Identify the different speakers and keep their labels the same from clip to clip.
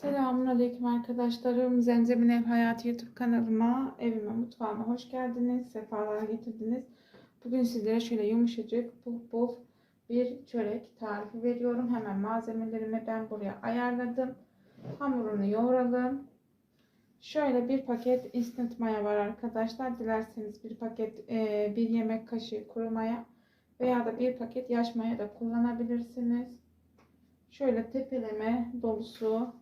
Speaker 1: Selamünaleyküm arkadaşlarım. Zemzem'in Ev Hayatı YouTube kanalıma, evime, mutfağıma hoş geldiniz. Sefalar getirdiniz. Bugün sizlere şöyle yumuşacık, puf puf bir çörek tarifi veriyorum. Hemen malzemelerimi ben buraya ayarladım. Hamurunu yoğuralım. Şöyle bir paket instant maya var arkadaşlar. Dilerseniz bir paket, e, bir yemek kaşığı kuru maya veya da bir paket yaş maya da kullanabilirsiniz. Şöyle tepeleme dolusu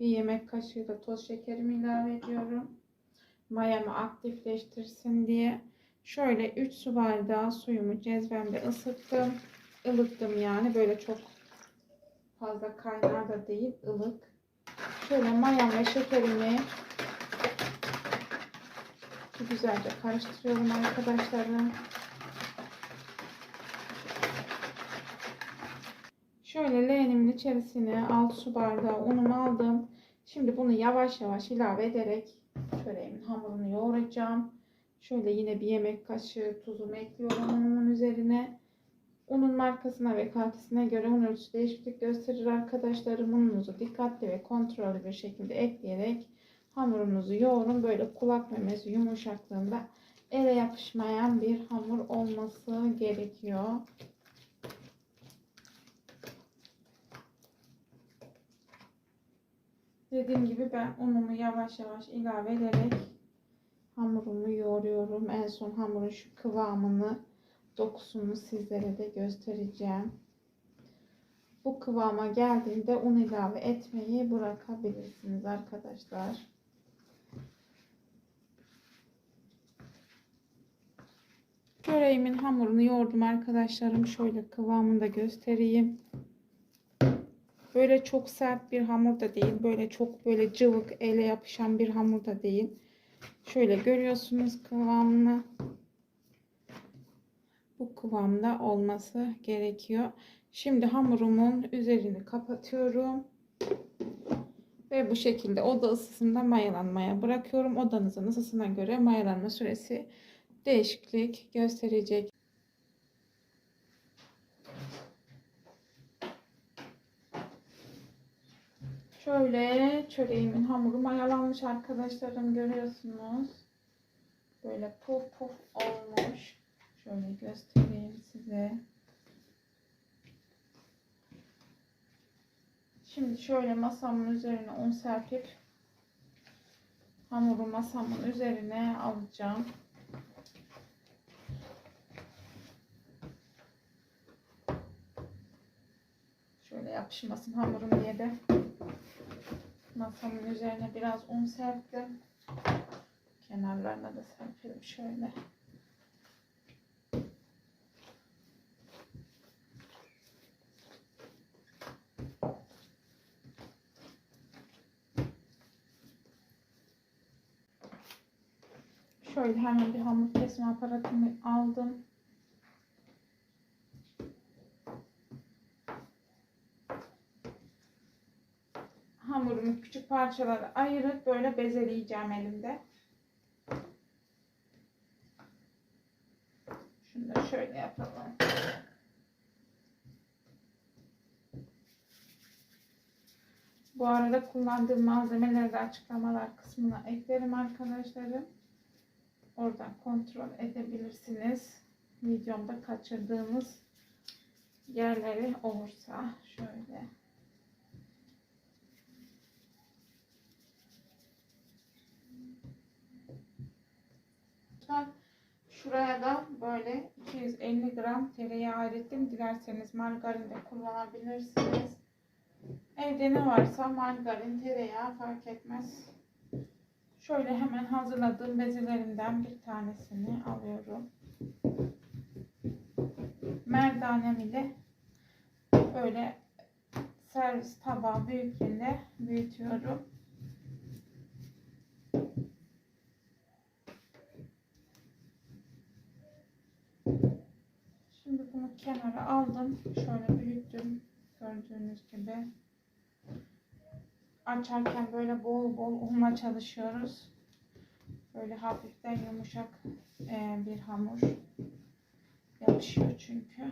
Speaker 1: bir yemek kaşığı da toz şekerimi ilave ediyorum. Mayamı aktifleştirsin diye. Şöyle 3 su bardağı suyumu cezvemde ısıttım. Ilıttım yani böyle çok fazla kaynar da değil ılık. Şöyle mayam ve şekerimi güzelce karıştırıyorum arkadaşlarım. Şöyle leğenimin içerisine 6 su bardağı unumu aldım. Şimdi bunu yavaş yavaş ilave ederek çöreğimin hamurunu yoğuracağım. Şöyle yine bir yemek kaşığı tuzumu ekliyorum unumun üzerine. Unun markasına ve kalitesine göre un ölçüsü değişiklik gösterir arkadaşlarım. Ununuzu dikkatli ve kontrollü bir şekilde ekleyerek hamurunuzu yoğurun. Böyle kulak memesi yumuşaklığında ele yapışmayan bir hamur olması gerekiyor. Dediğim gibi ben unumu yavaş yavaş ilave ederek hamurumu yoğuruyorum. En son hamurun şu kıvamını, dokusunu sizlere de göstereceğim. Bu kıvama geldiğinde un ilave etmeyi bırakabilirsiniz arkadaşlar. Çöreğimin hamurunu yoğurdum arkadaşlarım. Şöyle kıvamını da göstereyim. Böyle çok sert bir hamur da değil. Böyle çok böyle cıvık ele yapışan bir hamur da değil. Şöyle görüyorsunuz kıvamını. Bu kıvamda olması gerekiyor. Şimdi hamurumun üzerini kapatıyorum. Ve bu şekilde oda ısısında mayalanmaya bırakıyorum. Odanızın ısısına göre mayalanma süresi değişiklik gösterecek. Şöyle çöreğimin hamuru mayalanmış arkadaşlarım görüyorsunuz. Böyle puf puf olmuş. Şöyle göstereyim size. Şimdi şöyle masamın üzerine un serpip hamuru masamın üzerine alacağım. Şöyle yapışmasın hamurum diye de masamın üzerine biraz un serptim. Kenarlarına da serpelim şöyle. Şöyle hemen bir hamur kesme aparatımı aldım. hamurumu küçük parçalara ayırıp böyle bezeleyeceğim elimde. Şunu da şöyle yapalım. Bu arada kullandığım malzemeleri de açıklamalar kısmına eklerim arkadaşlarım. Oradan kontrol edebilirsiniz. Videomda kaçırdığımız yerleri olursa şöyle. Şuraya da böyle 250 gram tereyağı ayrıttım. Dilerseniz margarin de kullanabilirsiniz. Evde ne varsa margarin, tereyağı fark etmez. Şöyle hemen hazırladığım bezelerimden bir tanesini alıyorum. Merdanem ile böyle servis tabağı büyüklüğünde büyütüyorum. Şimdi bunu kenara aldım. Şöyle büyüttüm. Gördüğünüz gibi. Açarken böyle bol bol unla çalışıyoruz. Böyle hafiften yumuşak e, bir hamur. Yapışıyor çünkü.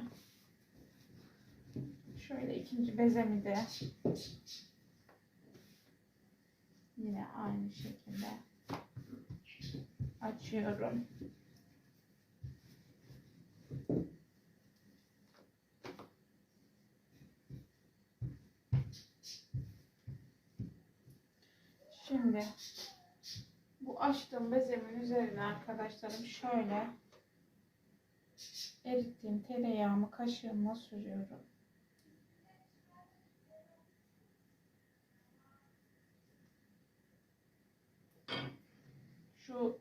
Speaker 1: Şöyle ikinci bezemi de Yine aynı şekilde açıyorum. Şimdi bu açtığım bezemin üzerine arkadaşlarım şöyle erittiğim tereyağımı kaşığımla sürüyorum. Şu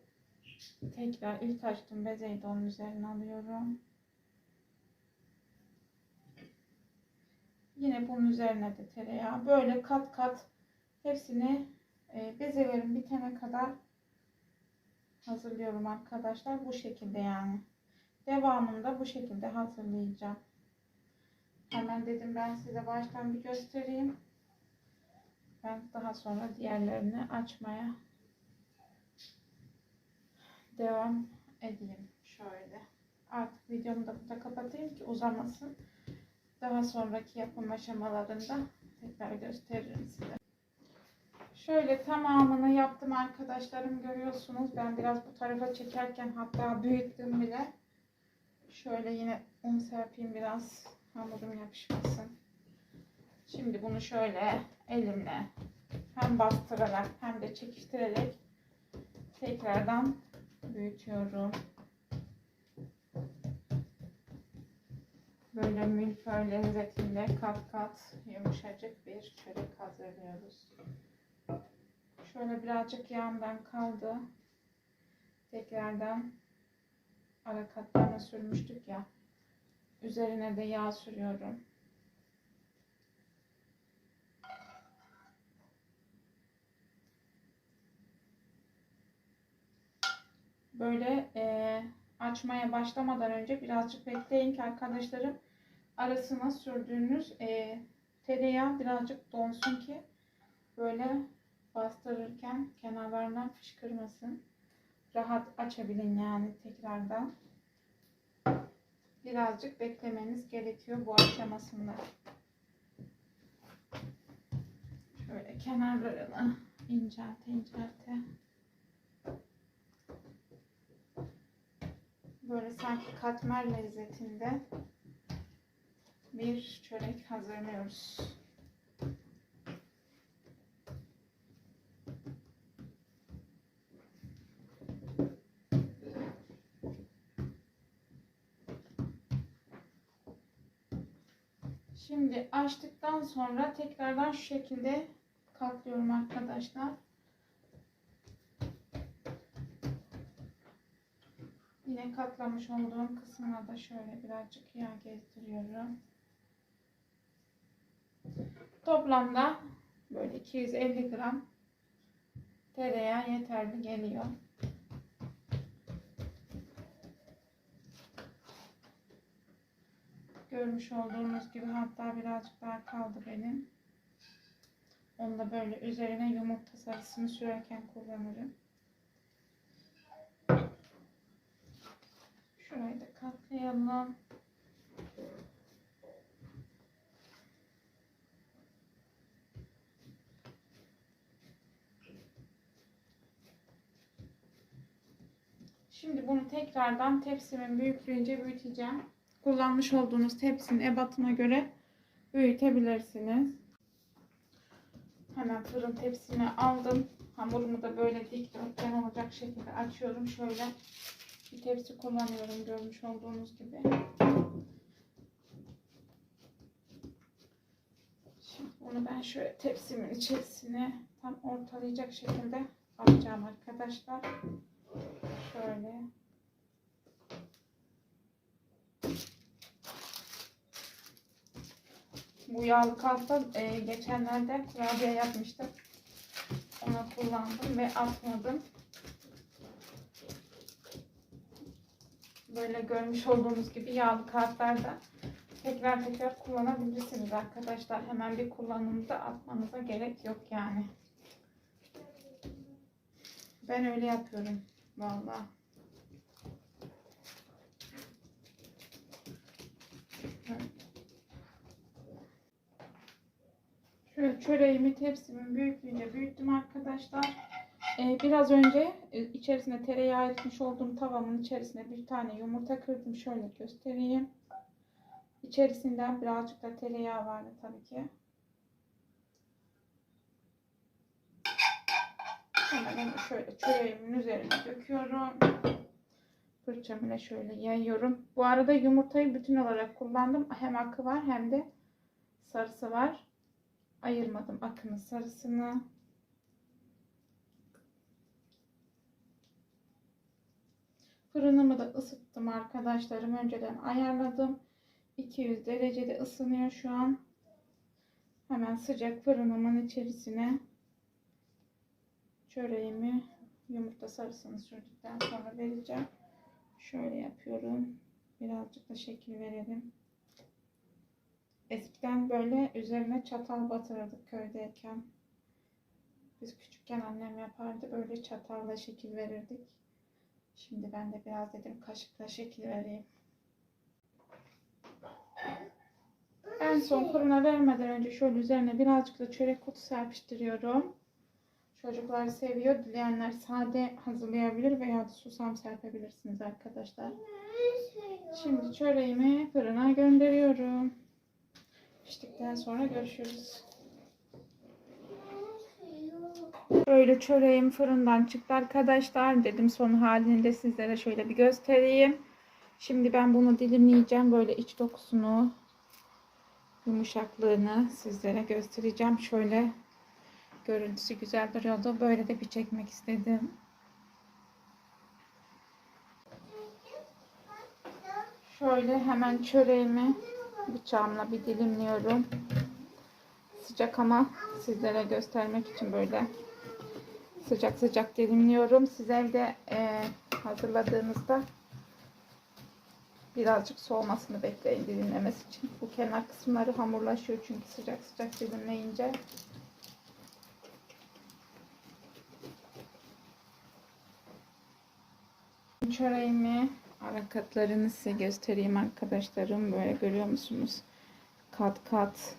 Speaker 1: tekrar ilk açtığım bezeyi de onun üzerine alıyorum. Yine bunun üzerine de tereyağı. Böyle kat kat hepsini e, bezelerim bitene kadar hazırlıyorum arkadaşlar. Bu şekilde yani. Devamında bu şekilde hazırlayacağım. Hemen dedim ben size baştan bir göstereyim. Ben daha sonra diğerlerini açmaya devam edeyim. Şöyle. Artık videomu da burada kapatayım ki uzamasın. Daha sonraki yapım aşamalarında tekrar gösteririm size. Şöyle tamamını yaptım arkadaşlarım görüyorsunuz. Ben biraz bu tarafa çekerken hatta büyüttüm bile. Şöyle yine un serpeyim biraz hamurum yapışmasın. Şimdi bunu şöyle elimle hem bastırarak hem de çekiştirerek tekrardan büyütüyorum. Böyle milföy lezzetinde kat kat yumuşacık bir çörek hazırlıyoruz. Şöyle birazcık yağımdan kaldı. Tekrardan ara katlarına sürmüştük ya. Üzerine de yağ sürüyorum. Böyle e, açmaya başlamadan önce birazcık bekleyin ki arkadaşlarım arasına sürdüğünüz e, tereyağı birazcık donsun ki böyle bastırırken kenarlarından fışkırmasın. Rahat açabilin yani tekrardan. Birazcık beklemeniz gerekiyor bu aşamasında. Şöyle kenarlarını incelte incelte. Böyle sanki katmer lezzetinde bir çörek hazırlıyoruz. Şimdi açtıktan sonra tekrardan şu şekilde katlıyorum arkadaşlar. Yine katlamış olduğum kısmına da şöyle birazcık yağ gezdiriyorum. Toplamda böyle 250 gram tereyağı yeterli geliyor. Görmüş olduğunuz gibi hatta birazcık daha kaldı benim. Onu da böyle üzerine yumurta sarısını sürerken kullanırım. Şurayı da katlayalım. Şimdi bunu tekrardan tepsimin büyüklüğünce büyüteceğim. Kullanmış olduğunuz tepsinin ebatına göre büyütebilirsiniz. Hemen fırın tepsimi aldım. Hamurumu da böyle dikdörtgen olacak şekilde açıyorum. Şöyle bir tepsi kullanıyorum görmüş olduğunuz gibi. Şimdi bunu ben şöyle tepsimin içerisine tam ortalayacak şekilde alacağım arkadaşlar. Şöyle. Bu yağlı kalfa e, geçenlerde kurabiye yapmıştım. Onu kullandım ve atmadım. Böyle görmüş olduğunuz gibi yağlı kartlarda tekrar tekrar kullanabilirsiniz arkadaşlar. Hemen bir kullanımda atmanıza gerek yok yani. Ben öyle yapıyorum. Vallahi. Şöyle çöreğimi tepsimin büyüklüğünce büyüttüm arkadaşlar. Ee, biraz önce e, içerisine tereyağı etmiş olduğum tavamın içerisine bir tane yumurta kırdım. Şöyle göstereyim. İçerisinden birazcık da tereyağı vardı tabii ki. Hemen onu şöyle çöreğimin üzerine döküyorum. Fırçam ile şöyle yayıyorum. Bu arada yumurtayı bütün olarak kullandım. Hem akı var hem de sarısı var. Ayırmadım akının sarısını. Fırınımı da ısıttım arkadaşlarım. Önceden ayarladım. 200 derecede ısınıyor şu an. Hemen sıcak fırınımın içerisine çöreğimi yumurta sarısını sürdükten sonra vereceğim. Şöyle yapıyorum. Birazcık da şekil verelim. Eskiden böyle üzerine çatal batırırdık köydeyken. Biz küçükken annem yapardı. Böyle çatalla şekil verirdik. Şimdi ben de biraz dedim kaşıkla şekil vereyim. En son fırına vermeden önce şöyle üzerine birazcık da çörek kutu serpiştiriyorum. Çocuklar seviyor. Dileyenler sade hazırlayabilir veya da susam serpebilirsiniz arkadaşlar. Şimdi çöreğimi fırına gönderiyorum. Piştikten sonra görüşürüz. Böyle çöreğim fırından çıktı arkadaşlar. Dedim son halini de sizlere şöyle bir göstereyim. Şimdi ben bunu dilimleyeceğim. Böyle iç dokusunu, yumuşaklığını sizlere göstereceğim. Şöyle görüntüsü güzel duruyordu. Böyle de bir çekmek istedim. Şöyle hemen çöreğimi bıçağımla bir dilimliyorum. Sıcak ama sizlere göstermek için böyle sıcak sıcak dilimliyorum. Siz evde e, hazırladığınızda birazcık soğumasını bekleyin dilimlemesi için. Bu kenar kısımları hamurlaşıyor çünkü sıcak sıcak dilimleyince. Çöreğimi ara katlarını size göstereyim arkadaşlarım. Böyle görüyor musunuz? Kat kat.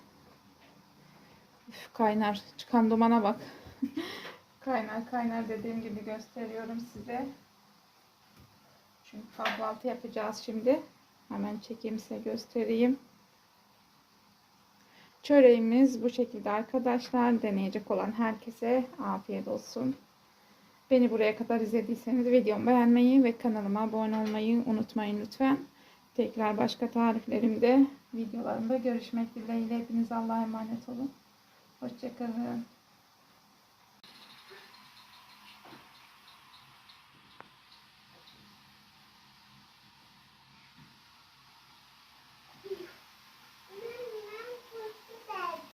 Speaker 1: Üf, kaynar. Çıkan dumana bak. kaynar kaynar dediğim gibi gösteriyorum size. Çünkü kahvaltı yapacağız şimdi. Hemen çekeyim size göstereyim. Çöreğimiz bu şekilde arkadaşlar. Deneyecek olan herkese afiyet olsun. Beni buraya kadar izlediyseniz videomu beğenmeyi ve kanalıma abone olmayı unutmayın lütfen. Tekrar başka tariflerimde, videolarımda görüşmek dileğiyle. Hepiniz Allah'a emanet olun. Hoşçakalın.